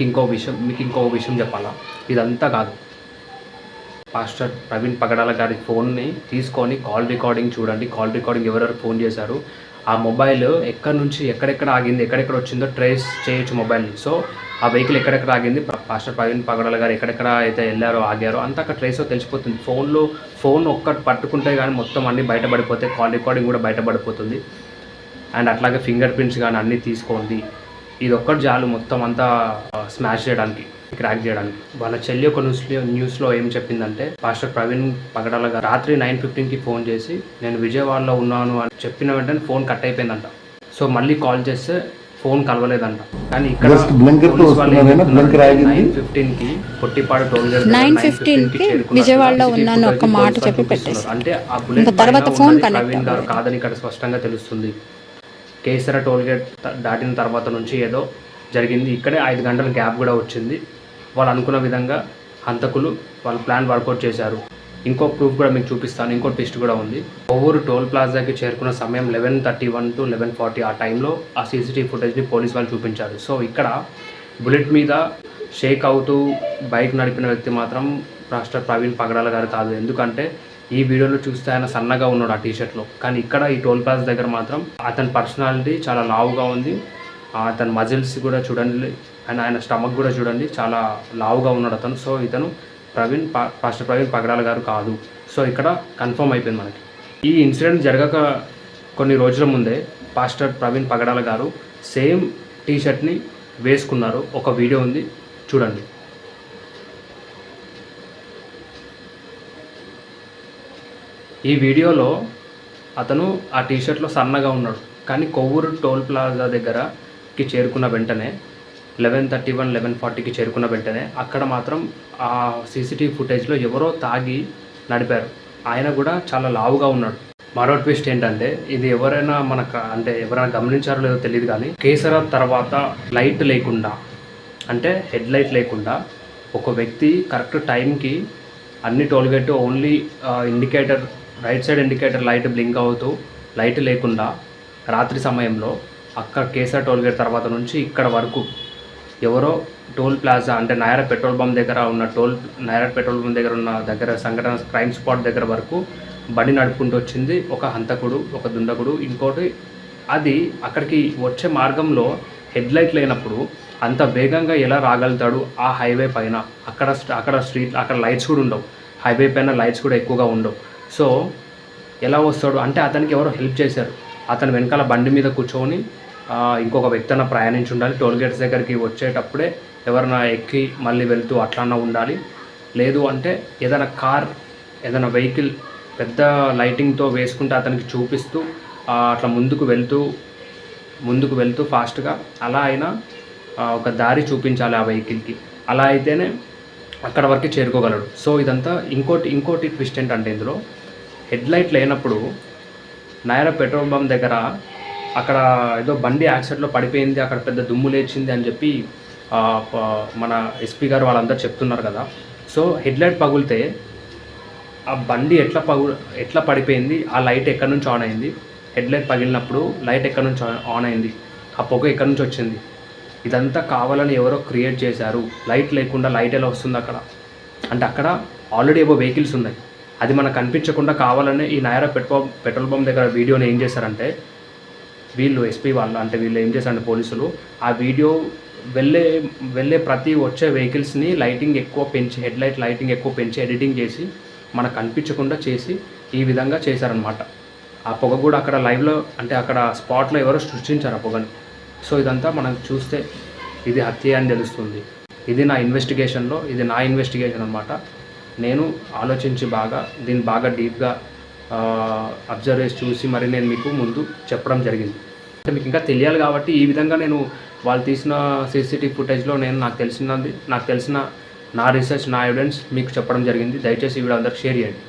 మీకు ఇంకో విషయం మీకు ఇంకో విషయం చెప్పాలా? ఇదంతా కాదు. పాస్టర్ ప్రవీణ్ పగడాల గారి ఫోన్ని తీసుకొని కాల్ రికార్డింగ్ చూడండి. కాల్ రికార్డింగ్ ఎవరెవరు ఫోన్ చేశారు? ఆ మొబైల్ ఎక్కడి నుంచి ఎక్కడెక్కడ ఆగింది ఎక్కడెక్కడ వచ్చిందో ట్రేస్ చేయొచ్చు మొబైల్ని సో ఆ వెహికల్ ఎక్కడెక్కడ ఆగింది పాస్టర్ ప్రవీణ్ పగడాల గారు ఎక్కడెక్కడ అయితే వెళ్ళారో ఆగారో అంతా అక్కడ ట్రేస్ తెలిసిపోతుంది. ఫోన్లో ఫోన్ ఒక్కటి పట్టుకుంటే కానీ మొత్తం అన్నీ బయటపడిపోతే కాల్ రికార్డింగ్ కూడా బయటపడిపోతుంది. అండ్ అట్లాగే ఫింగర్ ప్రింట్స్ కానీ అన్నీ తీసుకోండి. ఇది ఒక్కటి చాలు మొత్తం అంతా స్మాష్ చేయడానికి క్రాక్ చేయడానికి. వాళ్ళ చెల్లి ఒక న్యూస్లో న్యూస్లో ఏం చెప్పిందంటే పాస్టర్ ప్రవీణ్ పగడాల గారు రాత్రి నైన్ ఫిఫ్టీన్కి ఫోన్ చేసి నేను విజయవాడలో ఉన్నాను అని చెప్పిన వెంటనే ఫోన్ కట్ అయిపోయిందంట. సో మళ్ళీ కాల్ చేస్తే ఫోన్ కలవలేదంట. కానీ ఇక్కడ? నైన్ ఫిఫ్టీన్కి పొట్టిపాడు టోల్ గేట్ 9:15 కి విజయవాడలో ఉన్నాను ఒక్క మాట చెప్పి పెట్టేసి. అంటే ఆ బుల్లెట్ తర్వాత ఫోన్ ప్రవీణ్ గారు కాదని ఇక్కడ స్పష్టంగా తెలుస్తుంది. కేసర టోల్ గేట్ దాటిన తర్వాత నుంచి ఏదో జరిగింది. ఇక్కడే ఐదు గంటల గ్యాప్ కూడా వచ్చింది. వాళ్ళు అనుకున్న విధంగా హంతకులు వాళ్ళ ప్లాన్ వర్కౌట్ చేశారు. ఇంకో ప్రూఫ్ కూడా మీకు చూపిస్తాను. ఇంకో టెస్ట్ కూడా ఉంది. ఒవ్వూరు టోల్ ప్లాజాకి చేరుకున్న సమయం eleven thirty one to eleven forty ఆ టైంలో ఆ సీసీటీవీ ఫుటేజ్ని పోలీస్ వాళ్ళు చూపించారు. సో ఇక్కడ బుల్లెట్ మీద షేక్ అవుతూ బైక్ నడిపిన వ్యక్తి మాత్రం రాష్ట్ర ప్రవీణ్ పగడాల గారు కాదు. ఎందుకంటే ఈ వీడియోలో చూస్తే ఆయన సన్నగా ఉన్నాడు ఆ టీషర్ట్లో. కానీ ఇక్కడ ఈ టోల్ ప్లాజ్ దగ్గర మాత్రం అతని పర్సనాలిటీ చాలా లావుగా ఉంది. అతని మజిల్స్ కూడా చూడండి. అండ్ ఆయన స్టమక్ కూడా చూడండి. చాలా లావుగా ఉన్నాడు అతను. సో ఇతను ప్రవీణ్ ఫస్ట్ పాస్టర్ ప్రవీణ్ పగడాల గారు కాదు. సో ఇక్కడ కన్ఫర్మ్ అయిపోయింది మనకి. ఈ ఇన్సిడెంట్ జరగక కొన్ని రోజుల ముందే పాస్టర్ ప్రవీణ్ పగడాల గారు సేమ్ టీషర్ట్ని వేసుకున్నారు. ఒక వీడియో ఉంది. చూడండి. ఈ వీడియోలో అతను ఆ టీషర్ట్లో సన్నగా ఉన్నాడు. కానీ కొవ్వూరు టోల్ ప్లాజా దగ్గరకి చేరుకున్న వెంటనే లెవెన్ థర్టీ వన్ లెవెన్ ఫార్టీకి చేరుకున్న వెంటనే అక్కడ మాత్రం ఆ సీసీటీవీ ఫుటేజ్లో ఎవరో తాగి నడిపారు. ఆయన కూడా చాలా లావుగా ఉన్నాడు. మరో ట్విస్ట్ ఏంటంటే ఇది ఎవరైనా మనకు అంటే ఎవరైనా గమనించారో లేదో తెలియదు కానీ కేసర తర్వాత లైట్ లేకుండా అంటే హెడ్ లైట్ లేకుండా ఒక వ్యక్తి కరెక్ట్ టైంకి అన్ని tollgate only indicator right side indicator light blink అవుతూ లైట్ లేకుండా రాత్రి సమయంలో అక్కడ కేసర్ టోల్గేట్ తర్వాత నుంచి ఇక్కడ వరకు ఎవరో టోల్ ప్లాజా అంటే నాయర పెట్రోల్ బంక్ దగ్గర ఉన్న టోల్ నాయర పెట్రోల్ బంక్ దగ్గర ఉన్న దగ్గర సంఘటన క్రైమ్ స్పాట్ దగ్గర వరకు బండి నడుపుకుంటూ వచ్చింది. ఒక హంతకుడు ఒక దుండకుడు ఇంకోటి అది అక్కడికి వచ్చే మార్గంలో హెడ్ లైట్ లేనప్పుడు అంత వేగంగా ఎలా రాగలుగుతాడు? ఆ హైవే పైన. అక్కడ అక్కడ స్ట్రీట్ అక్కడ లైట్స్ కూడా ఉండవు. హైవే పైన లైట్స్ కూడా ఎక్కువగా ఉండవు. సో ఎలా వస్తాడు అంటే అతనికి ఎవరో హెల్ప్ చేశారు. అతను వెనకాల బండి మీద కూర్చొని ఇంకొక వ్యక్తి అన్న ప్రయాణించి ఉండాలి. టోల్ గేట్స్ దగ్గరికి వచ్చేటప్పుడే ఎవరైనా ఎక్కి మళ్ళీ వెళ్తూ అట్లన్నా ఉండాలి. లేదు అంటే ఏదైనా కార్ ఏదైనా వెహికల్ పెద్ద లైటింగ్తో వేసుకుంటే అతనికి చూపిస్తూ అట్లా ముందుకు వెళ్తూ ముందుకు వెళ్తూ ఫాస్ట్గా అలా అయినా ఒక దారి చూపించాలి ఆ వెహికల్కి. అలా అయితేనే అక్కడ వరకు చేరుకోగలడు. సో ఇదంతా ఇంకోటి ఇంకోటి ట్విస్ట్ ఏంటంటే ఇందులో హెడ్ లైట్ లేనప్పుడు నయరా పెట్రోల్ బంక్ దగ్గర అక్కడ ఏదో బండి యాక్సిడెంట్లో పడిపోయింది అక్కడ పెద్ద దుమ్ము లేచింది అని చెప్పి మన ఎస్పీ గారు వాళ్ళందరూ చెప్తున్నారు కదా. సో హెడ్ లైట్ పగిలితే ఆ బండి ఎట్లా పగు ఎట్లా పడిపోయింది ఆ లైట్ ఎక్కడి నుంచి ఆన్ అయింది? హెడ్ లైట్ పగిలినప్పుడు లైట్ ఎక్కడి నుంచి ఆన్ అయింది? ఆ పొగ ఎక్కడి నుంచి వచ్చింది? ఇదంతా కావాలని ఎవరో క్రియేట్ చేశారు. లైట్ లేకుండా లైట్ ఎలా వస్తుంది అక్కడ? అంటే అక్కడ ఆల్రెడీ ఏవో వెహికల్స్ ఉన్నాయి. అది మనకు కనిపించకుండా కావాలని ఈ నాయరా పెట్రోల్ పెట్రోల్ పంప్ దగ్గర వీడియోని ఏం చేశారంటే వీళ్ళు ఎస్పీ వాళ్ళు అంటే వీళ్ళు ఏం చేశారంటే పోలీసులు ఆ వీడియో వెళ్ళే వెళ్ళే ప్రతి వచ్చే వెహికల్స్ని లైటింగ్ ఎక్కువ పెంచి హెడ్ లైట్ లైటింగ్ ఎక్కువ పెంచి ఎడిటింగ్ చేసి మనకు కనిపించకుండా చేసి ఈ విధంగా చేశారనమాట ఆ పొగ కూడా అక్కడ లైవ్లో అంటే అక్కడ స్పాట్లో ఎవరో సృష్టించారు ఆ పొగని. సో ఇదంతా మనం చూస్తే ఇది హత్య అని తెలుస్తుంది. ఇది నా ఇన్వెస్టిగేషన్లో ఇది నా ఇన్వెస్టిగేషన్ అనమాట నేను ఆలోచించి బాగా దీన్ని బాగా డీప్గా అబ్జర్వ్ చేసి చూసి మరి నేను మీకు ముందు చెప్పడం జరిగింది. అంటే మీకు ఇంకా తెలియాలి కాబట్టి ఈ విధంగా నేను వాళ్ళు తీసిన సీసీటీవీ ఫుటేజ్లో నేను నాకు తెలిసినది నాకు తెలిసిన నా రీసెర్చ్ నా ఎవిడెన్స్ మీకు చెప్పడం జరిగింది. దయచేసి ఈ వీడియో అందరికి షేర్ చేయండి.